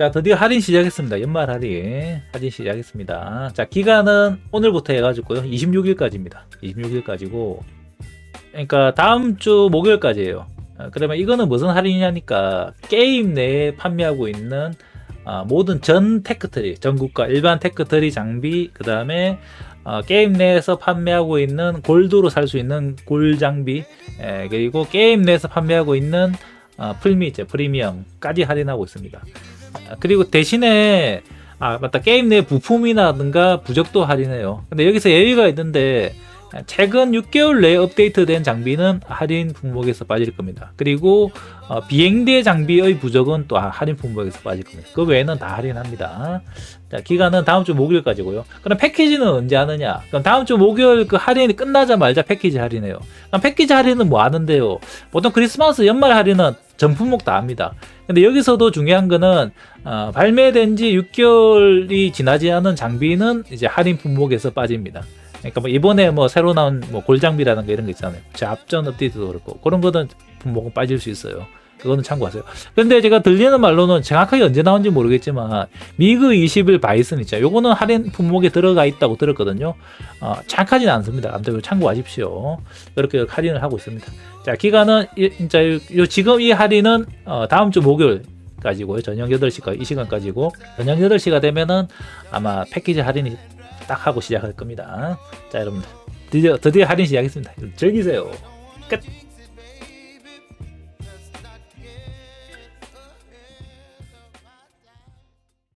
자, 드디어 할인 시작했습니다. 연말 할인. 할인 시작했습니다. 자, 기간은 오늘부터 해가지고요. 26일까지입니다. 26일까지고. 그러니까 다음 주 목요일까지예요. 아, 그러면 이거는 무슨 할인이냐니까 게임 내에 판매하고 있는 아, 모든 전 테크트리, 전국과 일반 테크트리 장비, 그 다음에 어, 게임 내에서 판매하고 있는 골드로 살 수 있는 골 장비, 예, 그리고 게임 내에서 판매하고 있는 어, 프리미엄, 프리미엄까지 할인하고 있습니다. 아, 그리고 대신에 아 맞다 게임 내 부품이라든가 부적도 할인해요. 근데 여기서 예외가 있는데 최근 6개월 내에 업데이트된 장비는 할인 품목에서 빠질 겁니다. 그리고 어, 비행대 장비의 부적은 또 할인 품목에서 빠질 겁니다. 그 외에는 다 할인합니다. 자, 기간은 다음 주 목요일까지고요. 그럼 패키지는 언제 하느냐? 그럼 다음 주 목요일 그 할인이 끝나자마자 패키지 할인해요. 그럼 패키지 할인은 뭐 하는데요? 보통 크리스마스 연말 할인은 전 품목 다 합니다. 근데 여기서도 중요한 거는 어, 발매된 지 6개월이 지나지 않은 장비는 이제 할인 품목에서 빠집니다. 그러니까 뭐 이번에 뭐 새로 나온 뭐 골장비라든가 이런 거 있잖아요. 제 앞전 업데이트도 그렇고 그런 거는 품목은 빠질 수 있어요. 그거는 참고하세요. 근데 제가 들리는 말로는 정확하게 언제 나온지 모르겠지만 미그 21 바이슨 있죠. 요거는 할인 품목에 들어가 있다고 들었거든요. 어, 정확하지는 않습니다. 아무튼 참고하십시오. 그렇게 할인을 하고 있습니다. 자, 기간은 이- 진짜 요, 요 지금 이 할인은 어, 다음 주 목요일 까지고요. 저녁 8시까 이 시간까지고 저녁 8시가 되면은 아마 패키지 할인이 딱 하고 시작할 겁니다. 자, 여러분들 드디어 드디어 할인 시작했습니다. 즐기세요. 끝.